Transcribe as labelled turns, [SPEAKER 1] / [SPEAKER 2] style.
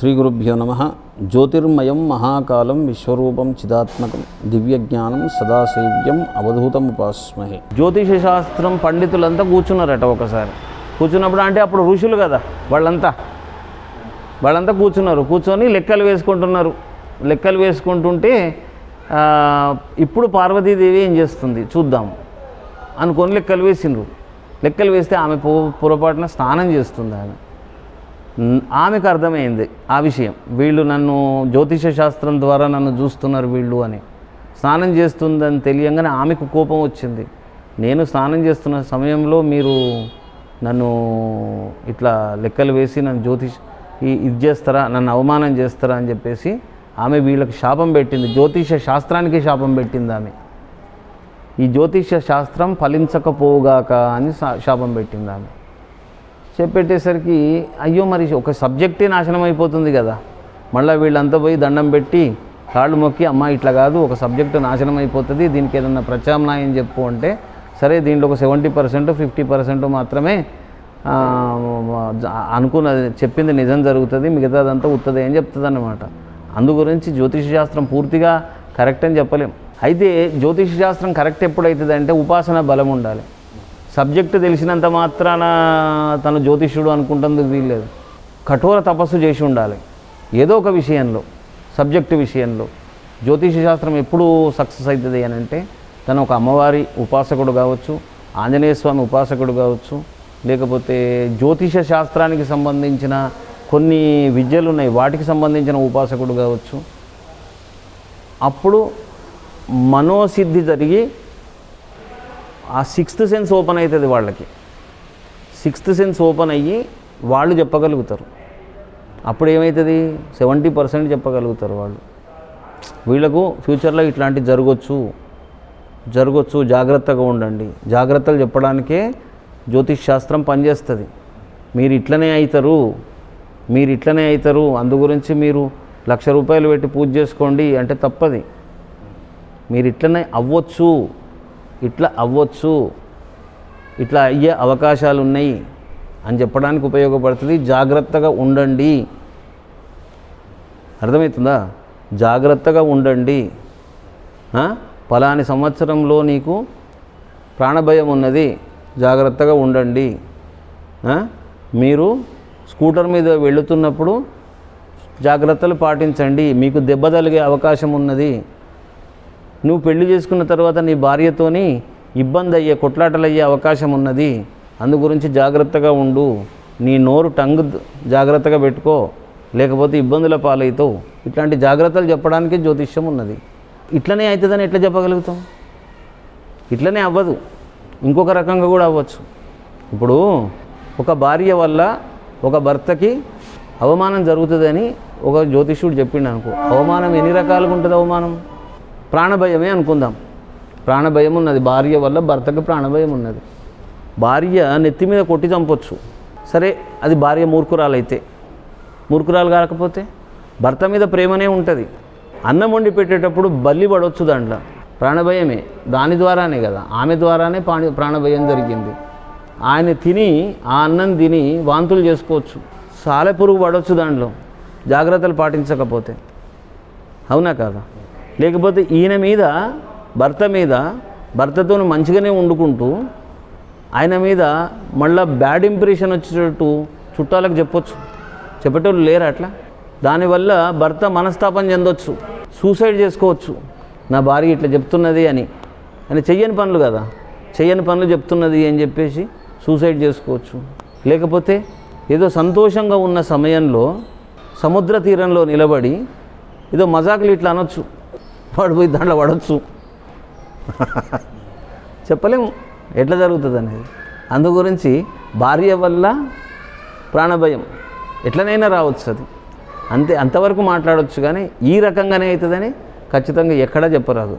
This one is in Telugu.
[SPEAKER 1] శ్రీ గురుభ్యో నమ. జ్యోతిర్మయం మహాకాలం విశ్వరూపం చిదాత్మకం దివ్యజ్ఞానం సదాశైవ్యం అవధూతం ఉపాస్మహే. జ్యోతిష శాస్త్రం పండితులంతా కూర్చున్నారట ఒకసారి. కూర్చున్నప్పుడు అంటే అప్పుడు ఋషులు కదా వాళ్ళంతా. వాళ్ళంతా కూర్చున్నారు. కూర్చొని లెక్కలు వేసుకుంటున్నారు. లెక్కలు వేసుకుంటుంటే ఇప్పుడు పార్వతీదేవి ఏం చేస్తుంది? చూద్దాం. అనుకొని లెక్కలు వేసిండ్రు. లెక్కలు వేస్తే ఆమె పొ పొరపాటున స్నానం చేస్తుంది ఆమె. ఆమెకు అర్థమైంది ఆ విషయం. వీళ్ళు నన్ను జ్యోతిష శాస్త్రం ద్వారా నన్ను చూస్తున్నారు వీళ్ళు అని. స్నానం చేస్తుందని తెలియంగానే ఆమెకు కోపం వచ్చింది. నేను స్నానం చేస్తున్న సమయంలో మీరు నన్ను ఇట్లా లెక్కలు వేసి నన్ను జ్యోతిష్ ఇది చేస్తారా నన్ను అవమానం చేస్తారా అని చెప్పేసి ఆమె వీళ్ళకి శాపం పెట్టింది. జ్యోతిష శాస్త్రానికి శాపం పెట్టింది ఆమె. ఈ జ్యోతిష శాస్త్రం ఫలించకపోగాక అని శాపం పెట్టింది ఆమె. చెప్పెట్టేసరికి అయ్యో మరి ఒక సబ్జెక్టే నాశనం అయిపోతుంది కదా. మళ్ళీ వీళ్ళంతా పోయి దండం పెట్టి కాళ్ళు మొక్కి అమ్మ ఇట్లా కాదు ఒక సబ్జెక్టు నాశనం అయిపోతుంది దీనికి ఏదన్నా ప్రత్యామ్నాయం చెప్పు అంటే సరే దీంట్లో ఒక సెవెంటీ పర్సెంట్ ఫిఫ్టీ పర్సెంట్ మాత్రమే అనుకున్న అనుకున్నది చెప్పింది నిజం జరుగుతుంది మిగతాదంతా ఉత్తది అని చెప్తుంది అన్నమాట అందు గురించి జ్యోతిష శాస్త్రం పూర్తిగా కరెక్ట్ అని చెప్పలేం. అయితే జ్యోతిష శాస్త్రం కరెక్ట్ ఎప్పుడైతుంది అంటే ఉపాసన బలం ఉండాలి. సబ్జెక్టు తెలిసినంత మాత్రాన తను జ్యోతిష్యుడు అనుకుంటుంది వీల్లేదు. కఠోర తపస్సు చేసి ఉండాలి. ఏదో ఒక విషయంలో సబ్జెక్టు విషయంలో. జ్యోతిష శాస్త్రం ఎప్పుడు సక్సెస్ అవుతుంది అని అంటే తను ఒక అమ్మవారి ఉపాసకుడు కావచ్చు ఆంజనేయ స్వామి ఉపాసకుడు కావచ్చు లేకపోతే జ్యోతిష శాస్త్రానికి సంబంధించిన కొన్ని విద్యలు ఉన్నాయి. వాటికి సంబంధించిన ఉపాసకుడు కావచ్చు. అప్పుడు మనోసిద్ధి జరిగి ఆ సిక్స్త్ సెన్స్ ఓపెన్ అవుతుంది వాళ్ళకి. సిక్స్త్ సెన్స్ ఓపెన్ అయ్యి వాళ్ళు చెప్పగలుగుతారు. అప్పుడు ఏమవుతుంది సెవెంటీ పర్సెంట్ చెప్పగలుగుతారు వాళ్ళు. వీళ్ళకు ఫ్యూచర్లో ఇట్లాంటి జరగచ్చు. జరగచ్చు జాగ్రత్తగా ఉండండి. జాగ్రత్తలు చెప్పడానికే జ్యోతిష్ శాస్త్రం పనిచేస్తుంది. మీరు ఇట్లనే అవుతారు మీరు ఇట్లనే అవుతారు అందు గురించి మీరు లక్ష రూపాయలు పెట్టి పూజ చేసుకోండి అంటే తప్పది. మీరు ఇట్లనే అవ్వచ్చు. ఇట్లా అవ్వచ్చు ఇట్లా అయ్యే అవకాశాలు ఉన్నాయి అని చెప్పడానికి ఉపయోగపడుతుంది. జాగ్రత్తగా ఉండండి. అర్థమవుతుందా? జాగ్రత్తగా ఉండండి. పలాని సంవత్సరంలో నీకు ప్రాణభయం ఉన్నది. జాగ్రత్తగా ఉండండి. మీరు స్కూటర్ మీద వెళుతున్నప్పుడు జాగ్రత్తలు పాటించండి. మీకు దెబ్బ తలిగే అవకాశం ఉన్నది. నువ్వు పెళ్ళి చేసుకున్న తర్వాత నీ భార్యతోని ఇబ్బంది అయ్యే కొట్లాటలు అయ్యే అవకాశం ఉన్నది. అందు గురించి జాగ్రత్తగా ఉండు. నీ నోరు టంగ్ జాగ్రత్తగా పెట్టుకో. లేకపోతే ఇబ్బందుల పాలవుతావు. ఇట్లాంటి జాగ్రత్తలు చెప్పడానికి జ్యోతిష్యం ఉన్నది. ఇట్లనే అవుతుందని ఎట్లా చెప్పగలుగుతాం? ఇట్లనే అవ్వదు. ఇంకొక రకంగా కూడా అవ్వచ్చు. ఇప్పుడు ఒక భార్య వల్ల ఒక భర్తకి అవమానం జరుగుతుందని ఒక జ్యోతిష్యుడు చెప్పిండు అనుకో. అవమానం ఎన్ని రకాలుగా ఉంటుంది అవమానం? ప్రాణభయమే అనుకుందాం. ప్రాణభయం ఉన్నది. భార్య వల్ల భర్తకి ప్రాణభయం ఉన్నది. భార్య నెత్తి మీద కొట్టి చంపొచ్చు. సరే అది భార్య మూర్ఖురాలైతే. మూర్ఖురాలు కాకపోతే భర్త మీద ప్రేమనే ఉంటుంది. అన్నం వండి పెట్టేటప్పుడు బల్లి పడవచ్చు దాంట్లో. ప్రాణభయమే. దాని ద్వారానే కదా. ఆమె ద్వారానే ప్రాణ ప్రాణభయం జరిగింది. ఆయన తిని ఆ అన్నం తిని వాంతులు చేసుకోవచ్చు. సాలెపురుగు పడవచ్చు దాంట్లో. జాగ్రత్తలు పాటించకపోతే. అవునా కాదా? లేకపోతే ఈయన మీద భర్త మీద భర్తతో మంచిగానే వండుకుంటూ ఆయన మీద మళ్ళా బ్యాడ్ ఇంప్రెషన్ వచ్చేటట్టు చుట్టాలకు చెప్పొచ్చు. చెప్పేటోళ్ళు లేరు అట్లా? దానివల్ల భర్త మనస్తాపం చెందొచ్చు. సూసైడ్ చేసుకోవచ్చు. నా భార్య ఇట్లా చెప్తున్నది అని. అని చెయ్యని పనులు కదా. చెయ్యని పనులు చెప్తున్నది అని చెప్పేసి సూసైడ్ చేసుకోవచ్చు. లేకపోతే ఏదో సంతోషంగా ఉన్న సమయంలో సముద్ర తీరంలో నిలబడి ఏదో మజాకులు ఇట్లా అనొచ్చు. వాడు పోయి దాంట్లో పడవచ్చు చెప్పలేము. ఎట్లా జరుగుతుంది అనేది అందు గురించి భార్య వల్ల ప్రాణభయం. ఎట్లనైనా రావచ్చు అది. అంతే అంతవరకు మాట్లాడవచ్చు కానీ ఈ రకంగానే అవుతుందని ఖచ్చితంగా ఎక్కడా చెప్పరాదు.